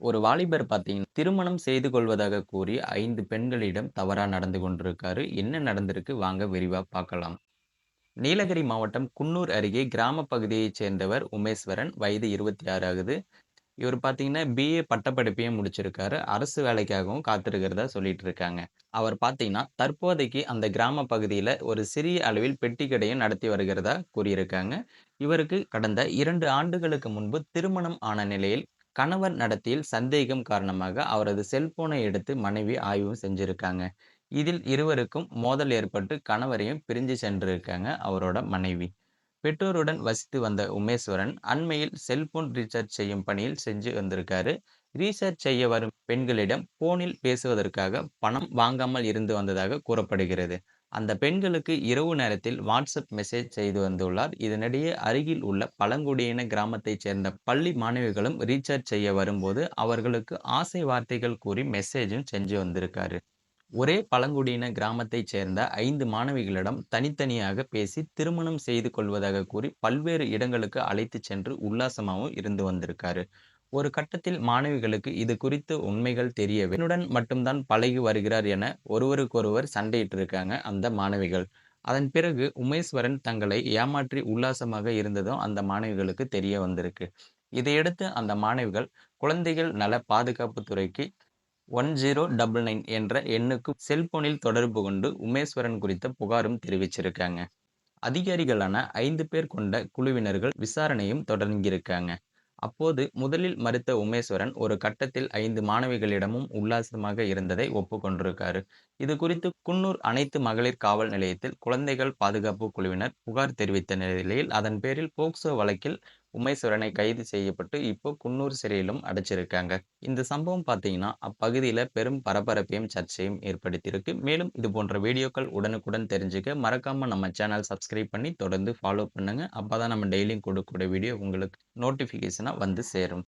ஒரு வாலிபர் பார்த்தீங்கன்னா, திருமணம் செய்து கொள்வதாக கூறி ஐந்து பெண்களிடம் தவறாக நடந்து கொண்டிருக்காரு. என்ன நடந்திருக்கு? வாங்க விரிவாக பார்க்கலாம். நீலகிரி மாவட்டம் குன்னூர் அருகே கிராம பகுதியைச் சேர்ந்தவர் உமேஸ்வரன். வயது 26 ஆகுது. இவர் பார்த்தீங்கன்னா, பிஏ பட்டப்படிப்பையும் முடிச்சிருக்காரு. அரசு வேலைக்காகவும் காத்திருக்கிறதா சொல்லிட்டு இருக்காங்க. அவர் பார்த்தீங்கன்னா, தற்போதைக்கு அந்த கிராம பகுதியில் ஒரு சிறிய அளவில் பெட்டி கடையும் நடத்தி வருகிறதா கூறியிருக்காங்க. இவருக்கு கடந்த இரண்டு ஆண்டுகளுக்கு முன்பு திருமணம் ஆன நிலையில் கணவர் நடத்தியில் சந்தேகம் காரணமாக அவரது செல்போனை எடுத்து மனைவி ஆய்வு செஞ்சிருக்காங்க. இதில் இருவருக்கும் மோதல் ஏற்பட்டு கணவரையும் பிரிஞ்சு சென்றிருக்காங்க அவரோட மனைவி. பெற்றோருடன் வசித்து வந்த உமேஸ்வரன் அண்மையில் செல்போன் ரீசார்ஜ் செய்யும் பணியில் செஞ்சு வந்திருக்காரு. ரீசார்ஜ் செய்ய வரும் பெண்களிடம் போனில் பேசுவதற்காக பணம் வாங்காமல் இருந்து வந்ததாக கூறப்படுகிறது. அந்த பெண்களுக்கு இரவு நேரத்தில் வாட்ஸ்அப் மெசேஜ் செய்து வந்துள்ளார். இதனிடையே அருகில் உள்ள பழங்குடியின கிராமத்தைச் சேர்ந்த பள்ளி மாணவிகளும் ரீசார்ஜ் செய்ய வரும்போது அவர்களுக்கு ஆசை வார்த்தைகள் கூறி மெசேஜும் செஞ்சு வந்திருக்காரு. ஒரே பழங்குடியின கிராமத்தைச் சேர்ந்த ஐந்து மாணவிகளிடம் தனித்தனியாக பேசி திருமணம் செய்து கொள்வதாக கூறி பல்வேறு இடங்களுக்கு அழைத்து சென்று உல்லாசமாகவும் இருந்து வந்திருக்காரு. ஒரு கட்டத்தில் மாணவிகளுக்கு இது குறித்து உண்மைகள் தெரியவே என்னுடன் மட்டும்தான் பழகி வருகிறார் என ஒருவருக்கொருவர் சண்டையிட்டு இருக்காங்க அந்த மாணவிகள். அதன் பிறகு உமேஸ்வரன் தங்களை ஏமாற்றி உல்லாசமாக இருந்ததும் அந்த மாணவிகளுக்கு தெரிய வந்திருக்கு. இதையடுத்து அந்த மாணவிகள் குழந்தைகள் நல பாதுகாப்பு துறைக்கு 1099 என்ற எண்ணுக்கு செல்போனில் தொடர்பு கொண்டு உமேஸ்வரன் குறித்த புகாரும் தெரிவிச்சிருக்காங்க. அதிகாரிகளான ஐந்து பேர் கொண்ட குழுவினர்கள் விசாரணையும் தொடங்கியிருக்காங்க. அப்போது முதலில் மறுத்த உமேஸ்வரன் ஒரு கட்டத்தில் ஐந்து மாணவிகளிடமும் உல்லாசமாக இருந்ததை ஒப்புக்கொண்டிருக்காரு. இது குறித்து குன்னூர் அனைத்து மகளிர் காவல் நிலையத்தில் குழந்தைகள் பாதுகாப்பு குழுவினர் புகார் தெரிவித்த நிலையில் அதன் பேரில் போக்சோ வழக்கில் உமேஸ்வரனை கைது செய்யப்பட்டு இப்போ குன்னூர் சிறையிலும் அடைச்சிருக்காங்க. இந்த சம்பவம் பார்த்தீங்கன்னா, அப்பகுதியில் பெரும் பரபரப்பையும் சர்ச்சையும் ஏற்படுத்தியிருக்கு. மேலும் இது போன்ற வீடியோக்கள் உடனுக்குடன் தெரிஞ்சுக்க மறக்காம நம்ம சேனல் சப்ஸ்கிரைப் பண்ணி தொடர்ந்து ஃபாலோ பண்ணுங்க. அப்பதான் நம்ம டெய்லியும் கொடுக்கக்கூடிய வீடியோ உங்களுக்கு நோட்டிஃபிகேஷனாக வந்து சேரும்.